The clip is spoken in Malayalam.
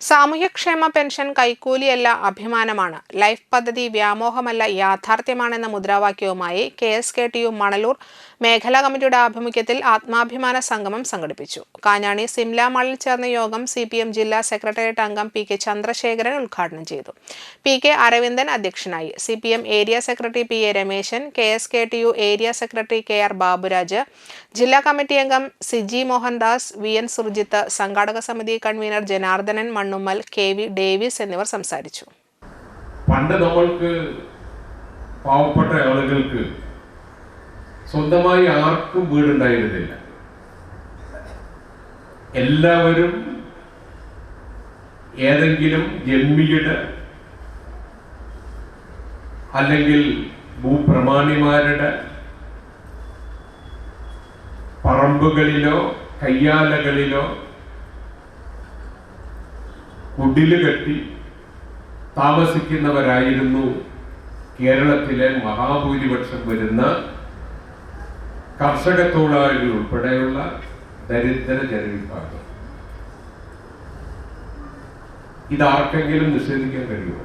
സാമൂഹ്യക്ഷേമ പെൻഷൻ കൈക്കൂലിയല്ല അഭിമാനമാണ്. ലൈഫ് പദ്ധതി വ്യാമോഹമല്ല യാഥാർത്ഥ്യമാണെന്ന മുദ്രാവാക്യവുമായി K S K T U Manalur മേഖലാ കമ്മിറ്റിയുടെ ആഭിമുഖ്യത്തിൽ ആത്മാഭിമാന സംഗമം സംഘടിപ്പിച്ചു. കാഞ്ഞാണി സിംല മാളിൽ ചേർന്ന യോഗം സി പി എം ജില്ലാ സെക്രട്ടേറിയറ്റ് അംഗം പി കെ ചന്ദ്രശേഖരൻ ഉദ്ഘാടനം ചെയ്തു. പി കെ അരവിന്ദൻ അധ്യക്ഷനായി. C P M area secretary P A Rameshan K S K T U area secretary K R Baburaj ജില്ലാ കമ്മിറ്റി അംഗം സിജി മോഹൻദാസ് വി എൻ സുർജിത്ത് സംഘാടക സമിതി convener Janardhanan Mannummal K V Davis എന്നിവർ സംസാരിച്ചു. പണ്ട് നമ്മൾക്ക് പാവപ്പെട്ട ആളുകൾക്ക് സ്വന്തമായി ആർക്കും വീടുണ്ടായിരുന്നില്ല. എല്ലാവരും ഏതെങ്കിലും ജന്മിയുടെ അല്ലെങ്കിൽ ഭൂപ്രമാണിമാരുടെ പറമ്പുകളിലോ കയ്യാലകളിലോ കുടിൽ കെട്ടി താമസിക്കുന്നവരായിരുന്നു കേരളത്തിലെ മഹാഭൂരിപക്ഷം വരുന്ന കർഷക തൊഴിലാളികൾ ഉൾപ്പെടെയുള്ള ദരിദ്ര ജനവിഭാഗം. ഇതാർക്കെങ്കിലും നിഷേധിക്കാൻ കഴിയുമോ?